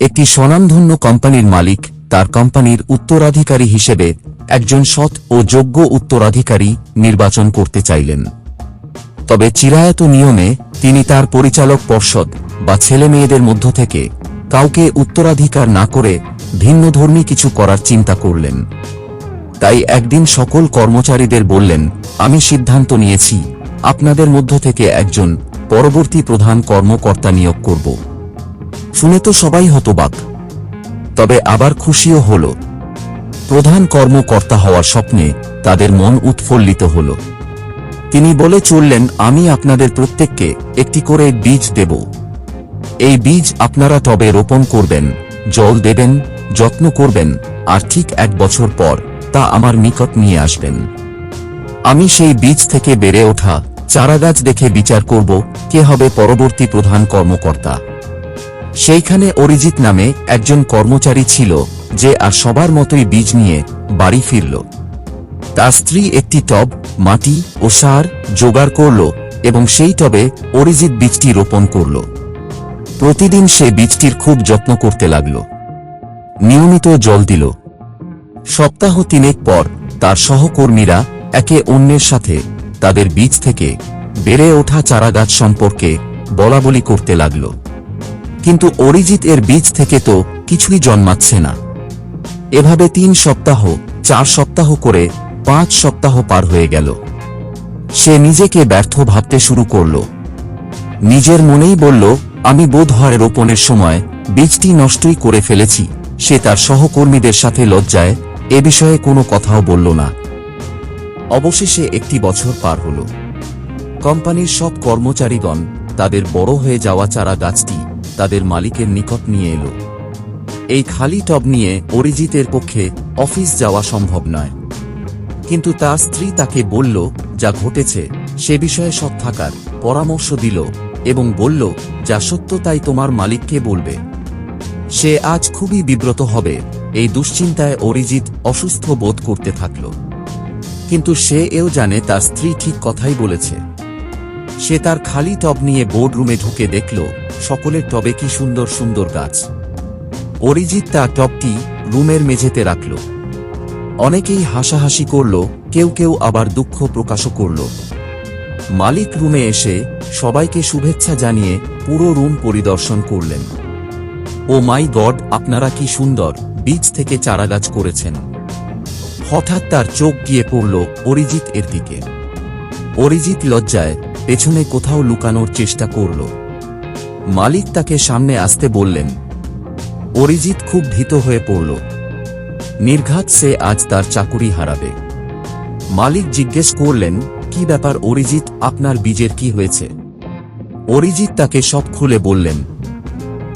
একটি স্বনামধন্য কোম্পানির মালিক তার কোম্পানির উত্তরাধিকারী হিসেবে একজন সৎ ও যোগ্য উত্তরাধিকারী নির্বাচন করতে চাইলেন। তবে চিরায়ত নিয়মে তিনি তার পরিচালক পর্ষদ বা ছেলে মেয়েদের মধ্য থেকে কাউকে উত্তরাধিকার না করে ভিন্নধর্মী কিছু করার চিন্তা করলেন। তাই একদিন সকল কর্মচারীদের বললেন, আমি সিদ্ধান্ত নিয়েছি, আপনাদের মধ্য থেকে একজন পরবর্তী প্রধান কর্মকর্তা নিয়োগ করব। শুনে তো সবাই হতবাক। তবে আবার খুশিও হল। প্রধান কর্মকর্তা হওয়ার স্বপ্নে তাদের মন উৎফুল্লিত হল। তিনি বলে চললেন, আমি আপনাদের প্রত্যেককে একটি করে বীজ দেব। এই বীজ আপনারা তবে রোপণ করবেন, জল দেবেন, যত্ন করবেন, আর ঠিক এক বছর পর তা আমার নিকট নিয়ে আসবেন। আমি সেই বীজ থেকে বেড়ে ওঠা চারাগাছ দেখে বিচার করব, কে হবে পরবর্তী প্রধান কর্মকর্তা। সেইখানে অরিজিৎ নামে একজন কর্মচারী ছিল যে আর সবার মতোই বীজ নিয়ে বাড়ি ফিরল। তার স্ত্রী একটি টব, মাটি ও সার জোগাড় করল এবং সেই টবে অরিজিৎ বীজটি রোপণ করল। প্রতিদিন সে বীজটির খুব যত্ন করতে লাগল। নিয়মিত জল দিল। সপ্তাহ তিনেক পর তার সহকর্মীরা একে অন্যের সাথে তাদের বীজ থেকে বেড়ে ওঠা চারাগাছ সম্পর্কে বলাবলি করতে লাগল। কিন্তু অরিজিৎ এর বীজ থেকে তো কিছুই জন্মাচ্ছে না। এভাবে তিন সপ্তাহ, চার সপ্তাহ করে পাঁচ সপ্তাহ পার হয়ে গেল। সে নিজেকে ব্যর্থ ভাবতে শুরু করল। নিজের মনেই বলল, আমি বোধ হয় রোপণের সময় বীজটি নষ্টই করে ফেলেছি। সে তার সহকর্মীদের সাথে লজ্জায় এ বিষয়ে কোনো কথাও বলল না। অবশেষে একটি বছর পার হল। কোম্পানির সব কর্মচারীগণ তাদের বড় হয়ে যাওয়া চারা গাছটি তাদের মালিকের নিকট নিয়ে এলো। এই খালি টব নিয়ে অরিজিতের পক্ষে অফিস যাওয়া সম্ভব নয়। কিন্তু তার স্ত্রী তাকে বলল, যা ঘটেছে, সে বিষয়ে সৎ থাকার পরামর্শ দিল এবং বলল, যা সত্য তাই তোমার মালিককে বলবে। সে আজ খুবই বিব্রত হবে। এই দুশ্চিন্তায় অরিজিৎ অসুস্থ বোধ করতে থাকল। কিন্তু সে এও জানে তার স্ত্রী ঠিক কথাই বলেছে। সে তার খালি টব নিয়ে বোর্ড রুমে ঢুকে দেখল, সকলের টবে কি সুন্দর সুন্দর গাছ। অরিজিৎ তার টবটি রুমের মেঝেতে রাখল। অনেকেই হাসাহাসি করল, কেউ কেউ আবার দুঃখ প্রকাশও করল। মালিক রুমে এসে সবাইকে শুভেচ্ছা জানিয়ে পুরো রুম পরিদর্শন করলেন। ও মাই গড, আপনারা কি সুন্দর, বীজ থেকে চারাগাছ করেছেন। হঠাৎ তার চোখ গিয়ে পড়ল অরিজিৎ এর দিকে। অরিজিৎ লজ্জায় পেছনে কোথাও লুকানোর চেষ্টা করল। মালিক তাকে সামনে আসতে বললেন, অরিজিৎ খুব ভীত হয়ে পড়ল। নির্ঘাত সে আজ তার চাকুরি হারাবে। মালিক জিজ্ঞেস করলেন, কি ব্যাপার অরিজিৎ, আপনার বীজের কি হয়েছে? অরিজিৎ তাকে সব খুলে বললেন,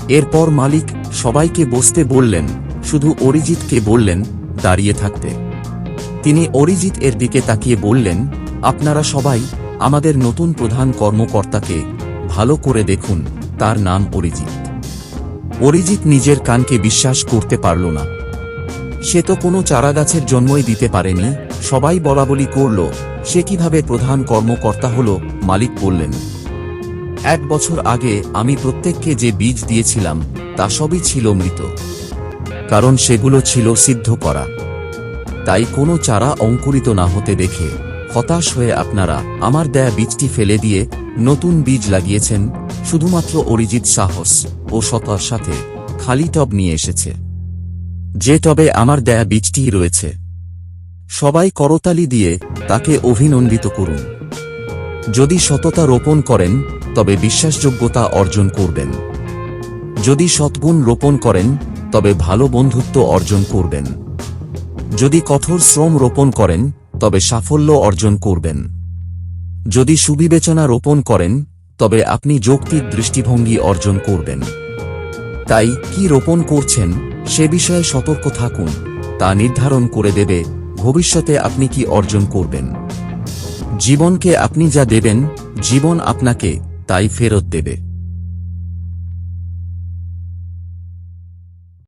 এরপর মালিক সবাইকে বসতে বললেন, শুধু অরিজিৎকে বললেন দাঁড়িয়ে থাকতে। তিনি অরিজিৎ এর দিকে তাকিয়ে বললেন, আপনারা সবাই আমাদের নতুন প্রধান কর্মকর্তাকে ভালো করে দেখুন, তার নাম অরিজিৎ। অরিজিৎ নিজের কানকে বিশ্বাস করতে পারল না। সে তো কোনো চারাগাছের জন্মই দিতে পারেনি, সবাই বলাবলি করল, সে কীভাবে প্রধান কর্মকর্তা হল, মালিক বললেন। এক বছর আগে আমি প্রত্যেককে যে বীজ দিয়েছিলাম, তা সবই ছিল মৃত। কারণ সেগুলো ছিল সিদ্ধ করা। তাই কোনো চারা অঙ্কুরিত না হতে দেখে হতাশ হয়ে আপনারা আমার দেয়া বীজটি ফেলে দিয়ে নতুন বীজ লাগিয়েছেন, শুধুমাত্র অরিজিৎ সাহস ও সতার সাথে খালি টব নিয়ে এসেছে। যে টবে আমার দেয়া বীজটিই রয়েছে। সবাই করতালি দিয়ে তাকে অভিনন্দিত করুন। যদি সততা রোপণ করেন, তবে বিশ্বাসযোগ্যতা অর্জন করবেন। যদি সৎগুণ রোপণ করেন, তবে ভালো বন্ধুত্ব অর্জন করবেন। যদি কঠোর শ্রম রোপণ করেন তবে সাফল্য অর্জন করবেন। যদি সুবিবেচনা রোপণ করেন, তবে আপনি যৌক্তিক দৃষ্টিভঙ্গি অর্জন করবেন। তাই কি রোপণ করছেন, সে বিষয়ে সতর্ক থাকুন, তা নির্ধারণ করে দেবে, ভবিষ্যতে আপনি কি অর্জন করবেন। জীবনকে আপনি যা দেবেন, জীবন আপনাকে তাই ফেরত দেবে।